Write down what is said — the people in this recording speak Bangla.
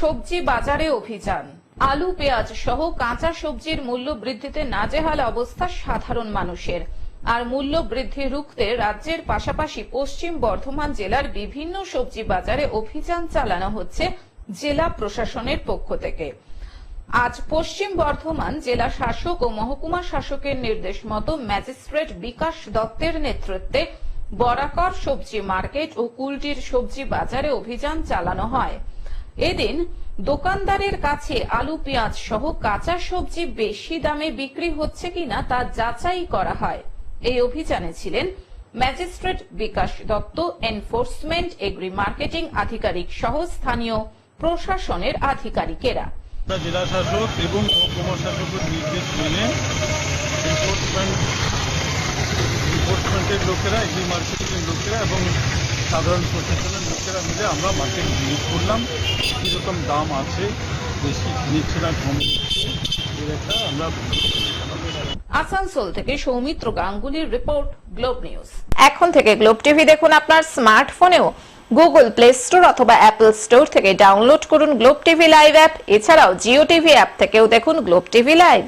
সবজি বাজারে অভিযান। আলু, পেঁয়াজ সহ কাঁচা সবজির মূল্য বৃদ্ধিতে নাজেহাল অবস্থা সাধারণ মানুষের। আর মূল্য বৃদ্ধি রুখতে রাজ্যের পাশাপাশি পশ্চিম বর্ধমান জেলার বিভিন্ন সবজি বাজারে অভিযান চালানো হচ্ছে জেলা প্রশাসনের পক্ষ থেকে। আজ পশ্চিম বর্ধমান জেলা শাসক ও মহকুমা শাসকের নির্দেশ মতো ম্যাজিস্ট্রেট বিকাশ দত্তের নেতৃত্বে বরাকর সবজি মার্কেট ও কুলটির সবজি বাজারে অভিযান চালানো হয়। এদিন দোকানদারের কাছে আলু, পেঁয়াজ সহ কাঁচা সবজি বেশি দামে বিক্রি হচ্ছে কিনা তা যাচাই করা হয়। এই অভিযানে ছিলেন magistrate Bikash Dutta, enforcement agri marketing আধিকারিক সহ স্থানীয় প্রশাসনের আধিকারিকেরা। জেলা শাসক এবং মহকুমা শাসকের নির্দেশ মেনে এনফোর্সমেন্ট এনফোর্সমেন্টের লোকেরা এগ্রি মার্কেটিংয়ের লোকেরা এবং সাধারণ প্রশাসনের লোকেরা মিলে আমরা মার্কেট ভিজিট করলাম। কীরকম দাম আছে বেশি নিচ্ছে না কম এর একটা আমরা আসানসোল থেকে সৌমিত্র গাঙ্গুলির রিপোর্ট গ্লোব নিউজ এখন থেকে গ্লোব টিভি দেখুন আপনার স্মার্টফোনেও গুগল প্লে স্টোর অথবা অ্যাপল স্টোর থেকে ডাউনলোড করুন গ্লোব টিভি লাইভ অ্যাপ এছাড়াও জিও টিভি অ্যাপ থেকেও দেখুন গ্লোব টিভি লাইভ